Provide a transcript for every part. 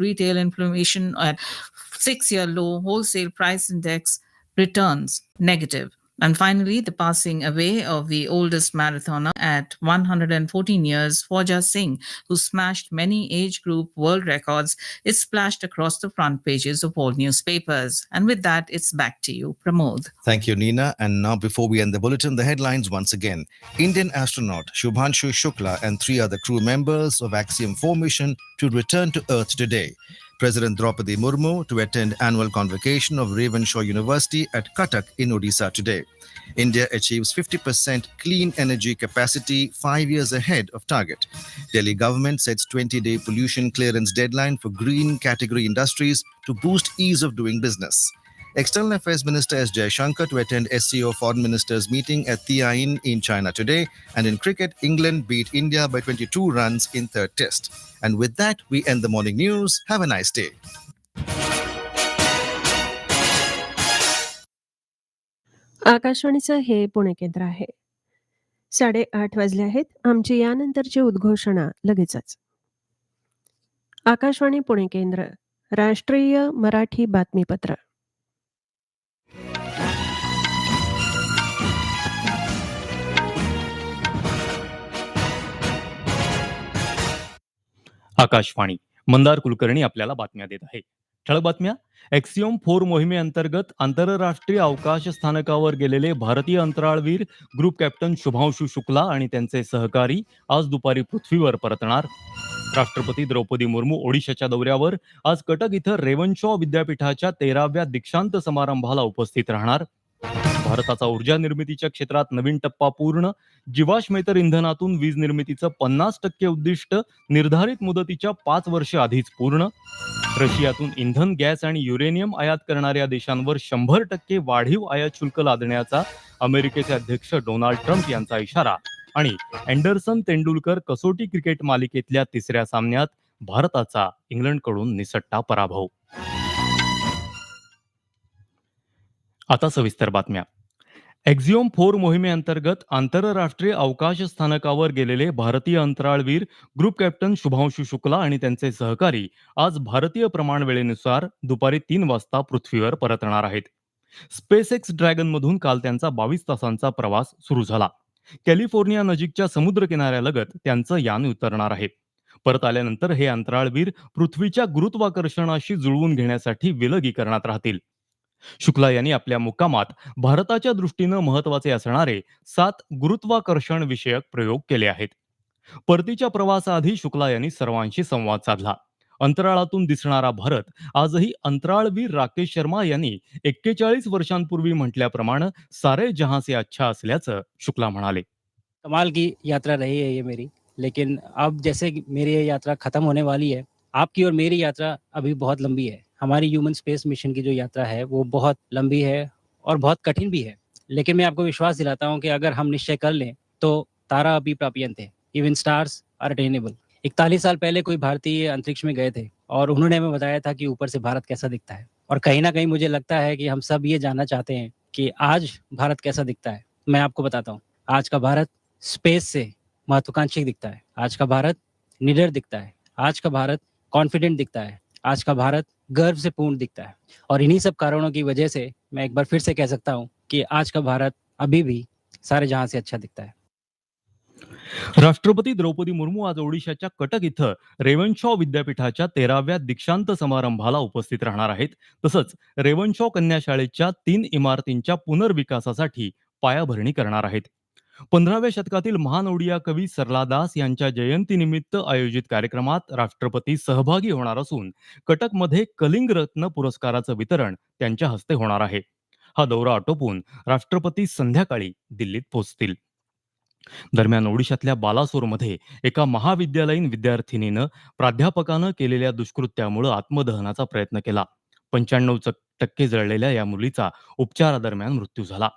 retail inflation at six-year low, wholesale price index returns negative. And finally, the passing away of the oldest marathoner at 114 years, Forja Singh, who smashed many age group world records, is splashed across the front pages of all newspapers. And with that, it's back to you, Pramod. Thank you, Nina. And now, before we end the bulletin, the headlines once again. Indian astronaut Shubhanshu Shukla and three other crew members of Axiom 4 mission to return to Earth today. President Draupadi Murmu to attend annual convocation of Ravenshaw University at Cuttack in Odisha today. India achieves 50% clean energy capacity five years ahead of target. Delhi government sets 20-day pollution clearance deadline for green category industries to boost ease of doing business. External Affairs Minister S. Jaishankar to attend SCO Foreign Ministers meeting at Tiain in China today. And in cricket, England beat India by 22 runs in third test. And with that, we end the morning news. Have a nice day. आकाशवाणीचं हे पुणे केंद्र आहे साडेआठ वाजले आहेत आमची यानंतरची उद्घोषणा लगेचच आकाशवाणी पुणे केंद्र राष्ट्रीय मराठी बातमीपत्र आकाशवाणी. मंदार कुलकर्णी आपल्याला बातम्या देत आहे. ठळक बातम्या. एक्सिओम फोर मोहिमेअंतर्गत आंतरराष्ट्रीय अवकाश स्थानकावर गेलेले भारतीय अंतराळवीर ग्रुप कॅप्टन शुभांशु शुक्ला आणि त्यांचे सहकारी आज दुपारी पृथ्वीवर परतणार. राष्ट्रपती द्रौपदी मुर्मू ओडिशाच्या दौऱ्यावर आज कटक इथं रेवनशॉ विद्यापीठाच्या तेराव्या दीक्षांत समारंभाला उपस्थित राहणार. भारताचा ऊर्जा निर्मितीच्या क्षेत्रात नवीन टप्पा पूर्ण. जीवाश्मेतर इंधनातून वीज निर्मितीचं पन्नास टक्के उद्दिष्ट निर्धारित मुदतीच्या पाच वर्ष आधीच पूर्ण. रशियातून इंधन गॅस आणि युरेनियम आयात करणाऱ्या देशांवर शंभर टक्के वाढीव आयात शुल्क लादण्याचा अमेरिकेचे अध्यक्ष डोनाल्ड ट्रम्प यांचा इशारा आणि अँडरसन तेंडुलकर कसोटी क्रिकेट मालिकेतल्या तिसऱ्या सामन्यात भारताचा इंग्लंडकडून निसट्टा पराभव. आता सविस्तर बातम्या. एक्झिओम फोर मोहिमेअंतर्गत आंतरराष्ट्रीय अवकाश स्थानकावर गेलेले भारतीय अंतराळवीर ग्रुप कॅप्टन शुभांशु शुक्ला आणि त्यांचे सहकारी आज भारतीय प्रमाण वेळेनुसार दुपारी तीन वाजता पृथ्वीवर परतणार आहेत. स्पेस एक्स ड्रॅगनमधून काल त्यांचा बावीस तासांचा प्रवास सुरू झाला. कॅलिफोर्निया नजीकच्या समुद्र किनाऱ्यालगत त्यांचं यान उतरणार आहे. परत आल्यानंतर हे अंतराळवीर पृथ्वीच्या गुरुत्वाकर्षणाशी जुळवून घेण्यासाठी विलगीकरणात राहतील. शुक्ला यांनी आपल्या मुक्कामात भारताच्या दृष्टीनं महत्त्वाचे असणारे सात गुरुत्वाकर्षण विषयक प्रयोग केले आहेत. परतीच्या प्रवासाआधी शुक्ला यांनी सर्वांशी संवाद साधला. अंतराळातून दिसणारा भारत आजही अंतराळवीर राकेश शर्मा यांनी एक्केचाळीस वर्षांपूर्वी म्हटल्याप्रमाणे सारे जहां से अच्छा असल्याचं शुक्ला म्हणाले. कमाल की यात्रा रही है ये मेरी. लेकिन अब जैसे मेरी ये यात्रा खत्म होने वाली है आपकी और मेरी यात्रा अभी बहुत लंबी है. हमारी ह्यूमन स्पेस मिशन की जो यात्रा है, वो बहुत लंबी है और बहुत कठिन भी है। लेकिन मैं आपको विश्वास दिलाता हूँ कि अगर हम निश्चय कर लें तो तारा अभी प्रापियंत है इवन स्टार्स आर अटेनेबल इकतालीस साल पहले कोई भारतीय अंतरिक्ष में गए थे और उन्होंने हमें बताया था कि ऊपर से भारत कैसा दिखता है। और कहीं ना कहीं मुझे लगता है कि हम सब ये जानना चाहते हैं कि आज भारत कैसा दिखता है। मैं आपको बताता हूँ, आज का भारत स्पेस से महत्वाकांक्षी दिखता है। आज का भारत निडर दिखता है। आज का भारत कॉन्फिडेंट दिखता है। आज का भारत गर्व से पूर्ण दिखता है। और इन्हीं सब कारणों की वजह से मैं एक बार फिर से कह सकता हूँ कि आज का भारत अभी भी सारे जहां से अच्छा दिखता है। राष्ट्रपती द्रौपदी मुर्मू आज ओडिशाच्या कटक इथं रेवनशॉ विद्यापीठाच्या तेराव्या दीक्षांत समारंभाला उपस्थित राहणार आहेत। तसंच रेवनशॉ कन्याशाळेच्या तीन इमारतींच्या पुनर्विकासासाठी पायाभरणी करणार आहेत। पंधराव्या शतकातील महान ओडिया कवी सरलादास यांच्या जयंतीनिमित्त आयोजित कार्यक्रमात राष्ट्रपती सहभागी होणार असून कटकमध्ये कलिंग रत्न पुरस्काराचं वितरण त्यांच्या हस्ते होणार आहे. हा दौरा आटोपून राष्ट्रपती संध्याकाळी दिल्लीत पोहोचतील. दरम्यान ओडिशातल्या बालासोरमध्ये एका महाविद्यालयीन विद्यार्थिनीनं प्राध्यापकानं केलेल्या दुष्कृत्यामुळे आत्मदहनाचा प्रयत्न केला. पंच्याण्णव टक्के जळलेल्या या मुलीचा उपचारादरम्यान मृत्यू झाला.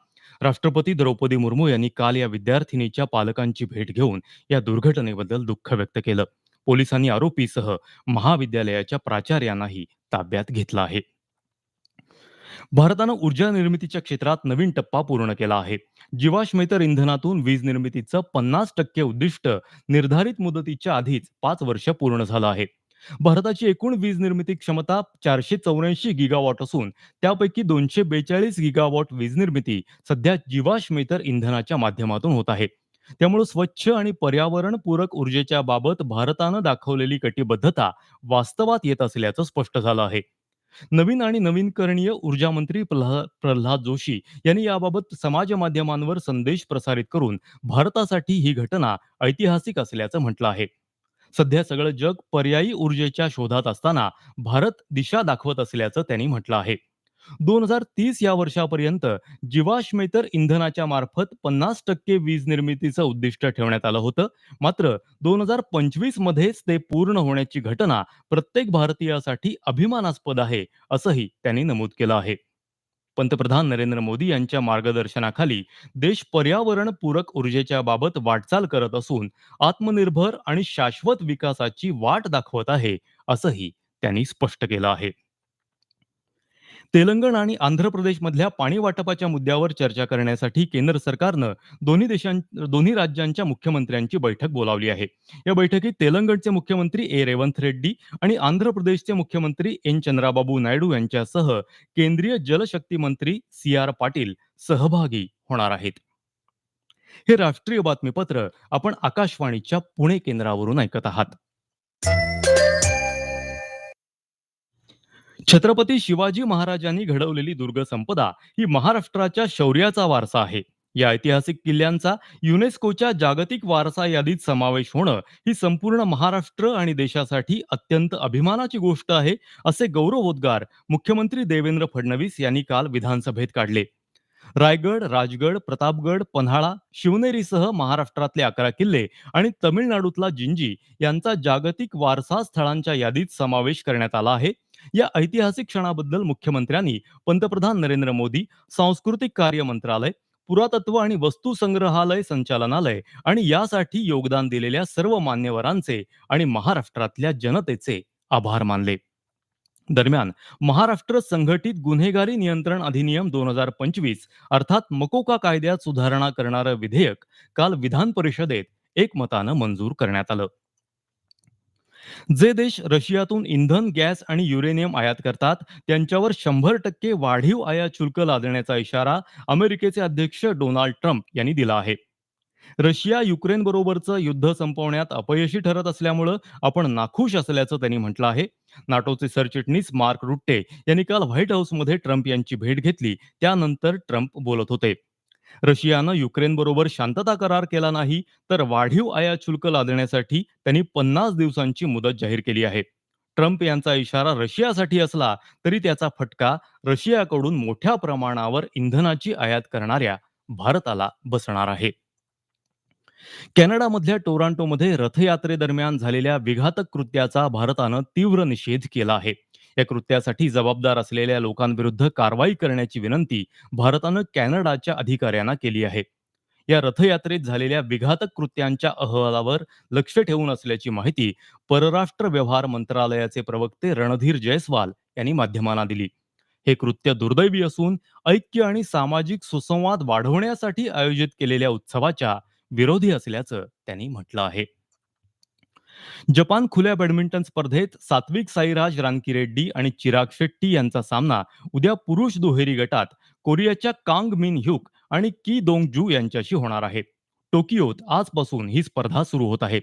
राष्ट्रपती द्रौपदी मुर्मू यांनी काल या विद्यार्थिनीच्या पालकांची भेट घेऊन या दुर्घटनेबद्दल दुःख व्यक्त केलं. पोलिसांनी आरोपीसह महाविद्यालयाच्या प्राचार्यांनाही ताब्यात घेतलं आहे. भारतानं ऊर्जा निर्मितीच्या क्षेत्रात नवीन टप्पा पूर्ण केला आहे. जीवाश्मेतर इंधनातून वीज निर्मितीचं पन्नास टक्के उद्दिष्ट निर्धारित मुदतीच्या आधीच पाच वर्ष पूर्ण झालं आहे. भारताची एकूण वीज निर्मिती क्षमता चारशे चौऱ्याऐंशी गिगावॉट असून त्यापैकी दोनशे बेचाळीस गिगावॉट वीज निर्मिती सध्या जीवाश्मेतर इंधनाच्या माध्यमातून होत आहे. त्यामुळे स्वच्छ आणि पर्यावरणपूरक ऊर्जेच्या बाबत भारतानं दाखवलेली कटिबद्धता वास्तवात येत असल्याचं स्पष्ट झालं आहे. नवीन आणि नवीनकरणीय ऊर्जा मंत्री प्रल्हाद जोशी यांनी याबाबत समाज माध्यमांवर संदेश प्रसारित करून भारतासाठी ही घटना ऐतिहासिक असल्याचं म्हटलं आहे. सध्या सगळं जग पर्यायी ऊर्जेच्या शोधात असताना भारत दिशा दाखवत असल्याचं त्यांनी म्हटलं आहे. दोन हजार तीस या वर्षापर्यंत जीवाश्मेतर इंधनाच्या मार्फत पन्नास टक्के वीज निर्मितीचं उद्दिष्ट ठेवण्यात आलं होतं. मात्र दोन हजार पंचवीस मध्येच ते पूर्ण होण्याची घटना प्रत्येक भारतीयासाठी अभिमानास्पद आहे असंही त्यांनी नमूद केलं आहे. पंतप्रधान नरेंद्र मोदी यांच्या मार्गदर्शनाखाली देश पर्यावरण पूरक ऊर्जेच्या बाबत वाटचाल करत असून आत्मनिर्भर आणि शाश्वत विकासाची वाट दाखवत आहे असंही त्यांनी स्पष्ट केलं आहे. तेलंगण आणि आंध्र प्रदेशमधल्या पाणी वाटपाच्या मुद्द्यावर चर्चा करण्यासाठी केंद्र सरकारनं दोन्ही देशां दोन्ही राज्यांच्या मुख्यमंत्र्यांची बैठक बोलावली आहे. या बैठकीत तेलंगणचे मुख्यमंत्री ए. रेवंत रेड्डी आणि आंध्र प्रदेशचे मुख्यमंत्री एन. चंद्राबाबू नायडू यांच्यासह केंद्रीय जलशक्ती मंत्री सी. आर. पाटील सहभागी होणार आहेत. हे राष्ट्रीय बातमीपत्र आपण आकाशवाणीच्या पुणे केंद्रावरून ऐकत आहात. छत्रपती शिवाजी महाराजांनी घडवलेली दुर्ग संपदा ही महाराष्ट्राच्या शौर्याचा वारसा आहे. या ऐतिहासिक किल्ल्यांचा युनेस्कोच्या जागतिक वारसा यादीत समावेश होणं ही संपूर्ण महाराष्ट्र आणि देशासाठी अत्यंत अभिमानाची गोष्ट आहे असे गौरवोद्गार मुख्यमंत्री देवेंद्र फडणवीस यांनी काल विधानसभेत काढले. रायगड राजगड प्रतापगड पन्हाळा शिवनेरीसह महाराष्ट्रातले अकरा किल्ले आणि तमिळनाडूतला जिंजी यांचा जागतिक वारसा स्थळांच्या यादीत समावेश करण्यात आला आहे. या ऐतिहासिक क्षणाबद्दल मुख्यमंत्र्यांनी पंतप्रधान नरेंद्र मोदी सांस्कृतिक कार्य मंत्रालय पुरातत्व आणि वस्तू संग्रहालय संचालनालय आणि यासाठी योगदान दिलेल्या सर्व मान्यवरांचे आणि महाराष्ट्रातल्या जनतेचे आभार मानले. दरम्यान महाराष्ट्र संघटित गुन्हेगारी नियंत्रण अधिनियम दोन हजार पंचवीस अर्थात मकोका कायद्यात सुधारणा करणारं विधेयक काल विधान परिषदेत एकमतानं मंजूर करण्यात आलं. जे देश रशियातून इंधन गॅस आणि युरेनियम आयात करतात त्यांच्यावर शंभर टक्के वाढीव आयात शुल्क लादण्याचा इशारा अमेरिकेचे अध्यक्ष डोनाल्ड ट्रम्प यांनी दिला आहे. रशिया युक्रेन बरोबरचं युद्ध संपवण्यात अपयशी ठरत असल्यामुळं आपण नाखुश असल्याचं त्यांनी म्हटलं आहे. नाटोचे सरचिटणीस मार्क रुट्टे यांनी काल व्हाईट हाऊसमध्ये ट्रम्प यांची भेट घेतली. त्यानंतर ट्रम्प बोलत होते. रशियानं युक्रेन बरोबर शांतता करार केला नाही तर वाढीव आयात शुल्क लादण्यासाठी त्यांनी पन्नास दिवसांची मुदत जाहीर केली आहे. ट्रम्प यांचा इशारा रशियासाठी असला तरी त्याचा फटका रशियाकडून मोठ्या प्रमाणावर इंधनाची आयात करणाऱ्या भारताला बसणार आहे. कॅनडामधल्या टोरांटोमध्ये रथयात्रेदरम्यान झालेल्या विघातक कृत्याचा भारतानं तीव्र निषेध केला आहे. या कृत्यासाठी जबाबदार असलेल्या लोकांविरुद्ध कारवाई करण्याची विनंती भारतानं कॅनडाच्या अधिकाऱ्यांना केली आहे. या रथयात्रेत झालेल्या विघातक कृत्यांच्या अहवालावर लक्ष ठेवून असल्याची माहिती परराष्ट्र व्यवहार मंत्रालयाचे प्रवक्ते रणधीर जयस्वाल यांनी माध्यमांना दिली. हे कृत्य दुर्दैवी असून ऐक्य आणि सामाजिक सुसंवाद वाढवण्यासाठी आयोजित केलेल्या उत्सवाच्या विरोधी असल्याचं त्यांनी म्हटलं आहे. जपान खुल्या बॅडमिंटन स्पर्धेत सात्विक साईराज रानकीरेड्डी आणि चिराग शेट्टी यांचा सामना उद्या पुरुष दुहेरी गटात कोरियाच्या कांग मिन ह्युक आणि की दोंग जू यांच्याशी होणार आहे. टोकियोत आजपासून ही स्पर्धा सुरू होत आहे.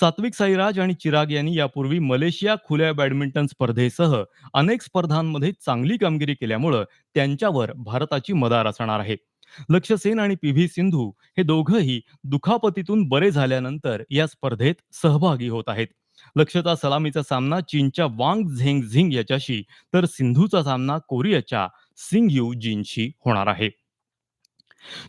सात्विक साईराज आणि चिराग यांनी यापूर्वी मलेशिया खुल्या बॅडमिंटन स्पर्धेसह अनेक स्पर्धांमध्ये चांगली कामगिरी केल्यामुळं त्यांच्यावर भारताची मदार असणार आहे. लक्ष्य सेन आणि पी व्ही सिंधू हे दोघंही दुखापतीतून बरे झाल्यानंतर या स्पर्धेत सहभागी होत आहेत. लक्ष्यचा सलामीचा सामना चीनच्या वांग झेंग झिंग याच्याशी तर सिंधूचा सामना कोरियाच्या सिंग यू जिनशी होणार आहे.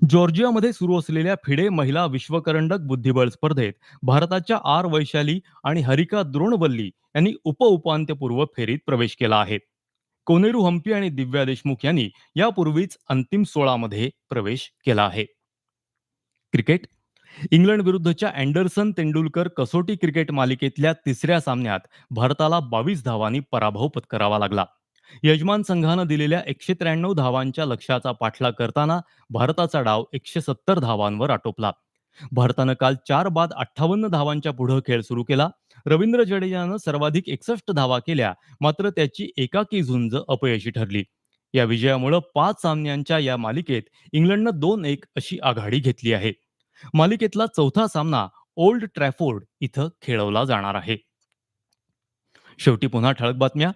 जॉर्जियामध्ये सुरू असलेल्या फिडे महिला विश्वकरंडक बुद्धिबळ स्पर्धेत भारताच्या आर वैशाली आणि हरिका द्रोणवल्ली यांनी उपउपांत्यपूर्व फेरीत प्रवेश केला आहे. कोनेरू हम्पी आणि दिव्या देशमुख यांनी यापूर्वीच अंतिम सोळामध्ये प्रवेश केला आहे. क्रिकेट. इंग्लंड विरुद्धच्या अँडरसन तेंडुलकर कसोटी क्रिकेट मालिकेतल्या तिसऱ्या सामन्यात भारताला बावीस धावांनी पराभव पत्करावा लागला. यजमान संघानं दिलेल्या एकशे त्र्याण्णव धावांच्या लक्ष्याचा पाठलाग करताना भारताचा डाव एकशे सत्तर धावांवर आटोपला. भारतानं काल चार बाद अठ्ठावन्न धावांच्या पुढे खेळ सुरू केला. रवींद्र जडेजानं सर्वाधिक एकसष्ट धावा केल्या मात्र त्याची एकाकी झुंज अपयशी ठरली. या विजयामुळं पाच सामन्यांच्या या मालिकेत इंग्लंडनं दोन एक अशी आघाडी घेतली आहे. मालिकेतला चौथा सामना ओल्ड ट्रॅफोर्ड इथं खेळवला जाणार आहे. शेवटी पुन्हा ठळक बातम्या.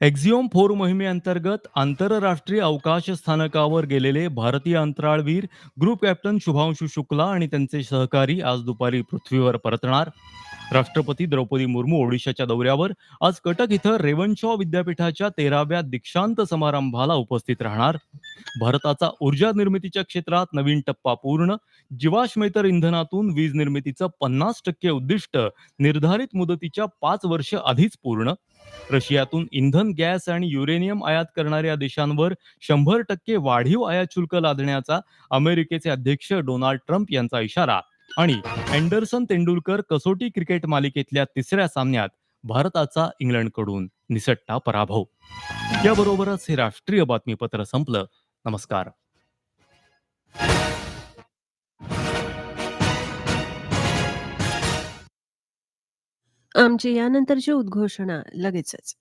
एक्झिओम फोर मोहिमेअंतर्गत आंतरराष्ट्रीय अवकाश स्थानकावर गेलेले भारतीय अंतराळवीर ग्रुप कॅप्टन शुभांशु शुक्ला आणि त्यांचे सहकारी आज दुपारी पृथ्वीवर परतणार. राष्ट्रपती द्रौपदी मुर्मू ओडिशाच्या दौऱ्यावर आज कटक इथं रेवनशॉ विद्यापीठाच्या तेराव्या दीक्षांत समारंभाला उपस्थित राहणार. भारताचा ऊर्जा निर्मितीच्या क्षेत्रात नवीन टप्पा पूर्ण. जीवाश्मेतर इंधनातून वीज निर्मितीचं पन्नास टक्के उद्दिष्ट निर्धारित मुदतीच्या पाच वर्ष आधीच पूर्ण. रशियातून इंधन गॅस आणि युरेनियम आयात करणाऱ्या देशांवर शंभर टक्के वाढीव आयात शुल्क लादण्याचा अमेरिकेचे अध्यक्ष डोनाल्ड ट्रम्प यांचा इशारा. आणि अँडरसन तेंडुलकर कसोटी क्रिकेट मालिकेतल्या तिसऱ्या सामन्यात भारताचा इंग्लंडकडून निसट्टा पराभव. याबरोबरच हे राष्ट्रीय बातमीपत्र संपलं. नमस्कार. आमची यानंतरची उद्घोषणा लगेचच.